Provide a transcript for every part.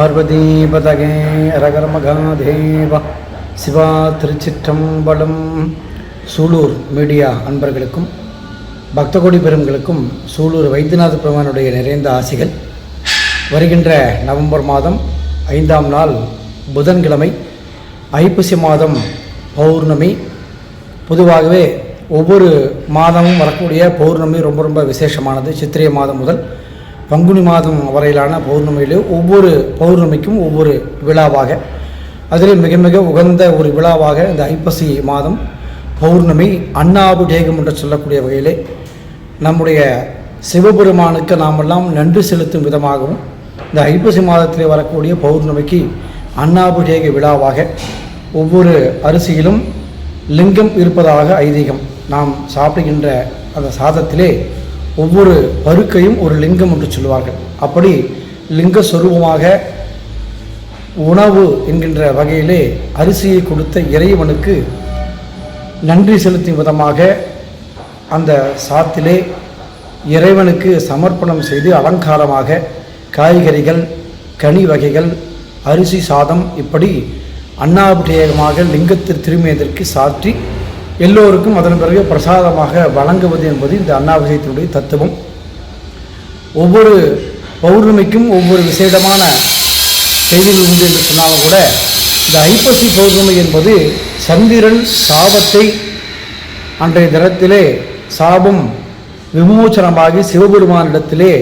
பார்வதீபதகே ரகர சிவா திருச்சிற்றம்பலம். சூலூர் மீடியா அன்பர்களுக்கும் பக்தகோடி பெரும்களுக்கும் சூலூர் வைத்தியநாத பெருமானுடைய நிறைந்த ஆசிகள். வருகின்ற நவம்பர் மாதம் ஐந்தாம் நாள் புதன்கிழமை ஐப்பசி மாதம் பௌர்ணமி. பொதுவாகவே ஒவ்வொரு மாதமும் வரக்கூடிய பௌர்ணமி ரொம்ப ரொம்ப விசேஷமானது. சித்திரை மாதம் முதல் பங்குனி மாதம் வரையிலான பௌர்ணமியிலே ஒவ்வொரு பௌர்ணமிக்கும் ஒவ்வொரு விழாவாக அதில் மிக மிக உகந்த ஒரு விழாவாக இந்த ஐப்பசி மாதம் பௌர்ணமி அன்னாபிஷேகம் என்று சொல்லக்கூடிய வகையிலே நம்முடைய சிவபெருமானுக்கு நாமெல்லாம் நன்றி செலுத்தும் விதமாகவும் இந்த ஐப்பசி மாதத்தில் வரக்கூடிய பௌர்ணமிக்கு அன்னாபிஷேக விழாவாக ஒவ்வொரு அரிசியிலும் லிங்கம் இருப்பதாக ஐதீகம். நாம் சாப்பிடுகின்ற அந்த சாதத்திலே ஒவ்வொரு பருக்கையும் ஒரு லிங்கம் என்று சொல்லுவார்கள். அப்படி லிங்க சொரூபமாக உணவு என்கின்ற வகையிலே அரிசியை கொடுத்த இறைவனுக்கு நன்றி செலுத்தும் விதமாக அந்த சாத்திலே இறைவனுக்கு சமர்ப்பணம் செய்து அலங்காரமாக காய்கறிகள் கனி வகைகள் அரிசி சாதம் இப்படி அன்னாபிஷேகமாக லிங்கத்தில் திரும்பியதற்கு சாற்றி எல்லோருக்கும் அதன் பிறகு பிரசாதமாக வழங்குவது என்பது இந்த அன்னாபிஷேகத்தினுடைய தத்துவம். ஒவ்வொரு பௌர்ணமிக்கும் ஒவ்வொரு விசேடமான செய்திகள் உண்டு என்று சொன்னாலும் கூட இந்த ஐப்பசி பௌர்ணமி என்பது சந்திரன் சாபத்தை அன்றைய தினத்திலே சாபம் விமோச்சனமாகி சிவபெருமானிடத்திலே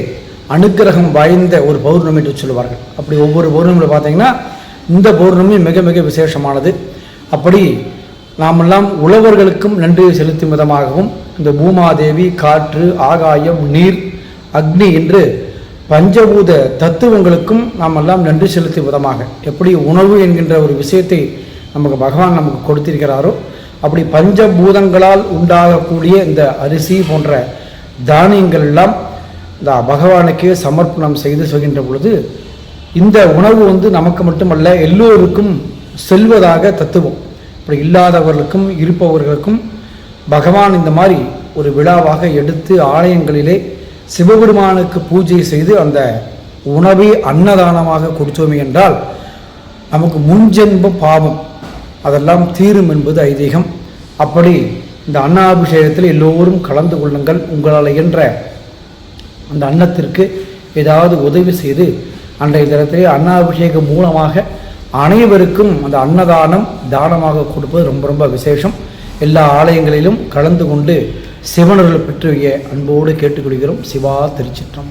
அனுக்கிரகம் வாய்ந்த ஒரு பௌர்ணமி என்று சொல்லுவார்கள். அப்படி ஒவ்வொரு பௌர்ணமியில் பார்த்தீங்கன்னா இந்த பௌர்ணமி மிக மிக விசேஷமானது. அப்படி நாமெல்லாம் உழவர்களுக்கும் நன்றி செலுத்தும் விதமாகவும் இந்த பூமாதேவி காற்று ஆகாயம் நீர் அக்னி என்று பஞ்சபூத தத்துவங்களுக்கும் நாம் எல்லாம் நன்றி செலுத்தும் விதமாக. எப்படி உணவு என்கின்ற ஒரு விஷயத்தை நமக்கு பகவான் நமக்கு கொடுத்திருக்கிறாரோ அப்படி பஞ்சபூதங்களால் உண்டாகக்கூடிய இந்த அரிசி போன்ற தானியங்கள் எல்லாம் இந்த பகவானுக்கே சமர்ப்பணம் செய்து சொல்கின்ற பொழுது இந்த உணவு வந்து நமக்கு மட்டுமல்ல எல்லோருக்கும் செல்வதாக தத்துவம். அப்படி இல்லாதவர்களுக்கும் இருப்பவர்களுக்கும் பகவான் இந்த மாதிரி ஒரு விழாவாக எடுத்து ஆலயங்களிலே சிவபெருமானுக்கு பூஜை செய்து அந்த உணவை அன்னதானமாக கொடுத்தோமே என்றால் நமக்கு முன்ஜென்ப பாவம். அதெல்லாம் தீரும் என்பது ஐதீகம். அப்படி இந்த அன்னாபிஷேகத்தில் எல்லோரும் கலந்து கொள்ளுங்கள். உங்களால் என்ற அந்த அன்னத்திற்கு ஏதாவது உதவி செய்து அன்றைய தினத்திலே அன்னாபிஷேகம் மூலமாக அனைவருக்கும் அந்த அன்னதானம் தானமாக கொடுப்பது ரொம்ப ரொம்ப விசேஷம். எல்லா ஆலயங்களிலும் கலந்து கொண்டு சிவனர்கள் பெற்று அன்போடு கேட்டுக்கொள்கிறோம். சிவா திருச்சிற்றம்